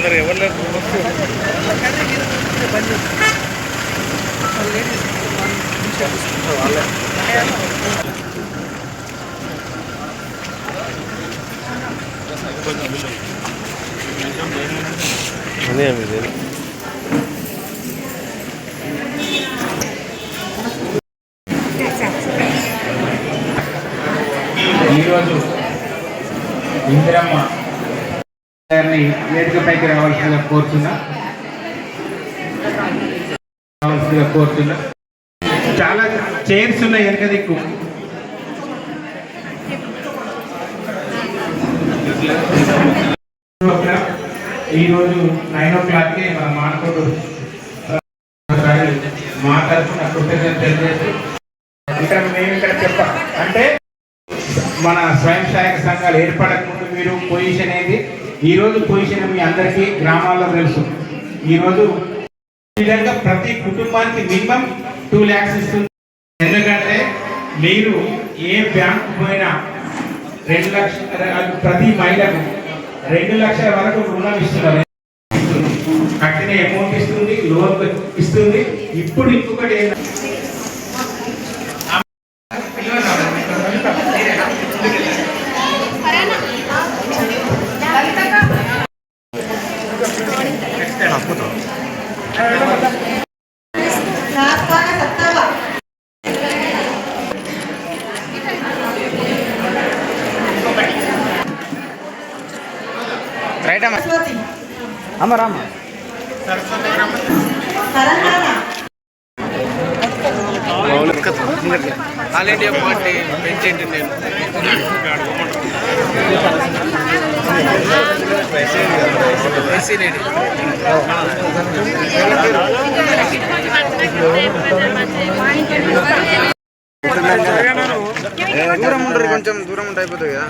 అందరు ఎవరు లేరు అదే అండి ఈరోజు ఇందిరమ్మ గారిని వేదికపైకి రావాల్సిందిగా కోరుతున్నా. రావాల్సిందిగా కోరుతున్నా. చాలా చైర్స్ ఉన్నాయి వెనక దిక్కు. ఈరోజు నైన్ ఓ క్లాక్కి మన మానకోడు మాట్లాడుతున్న తరఫున కృతజ్ఞత తెలియజేసి ఇక్కడ మేము ఇక్కడ చెప్ప అంటే మన స్వయం సహాయక సంఘాలు ఏర్పడక ముందు మీరు పొజిషన్ ఏంటి ఈ రోజు పొజిషన్ మీ అందరికీ గ్రామాల్లో తెలుసు. ఈరోజు విధంగా ప్రతి కుటుంబానికి మినిమం టూ ల్యాక్స్ ఇస్తుంది. ఎందుకంటే మీరు ఏ బ్యాంకు పోయినా రెండు లక్షల ప్రతి మహిళకు రెండు లక్షల వరకు రుణం ఇస్తున్నారు. కట్టిన అమౌంట్ ఇస్తుంది లోన్ ఇస్తుంది. ఇప్పుడు ఇంకొకటి ఏంటంటే అమ్మ. రామ్మ. ఆల్ ఇండియా పార్టీ ప్రెసిడెంట్ నేను. దూరం ఉండరు కొంచెం దూరం ఉంటాయిపోతుంది కదా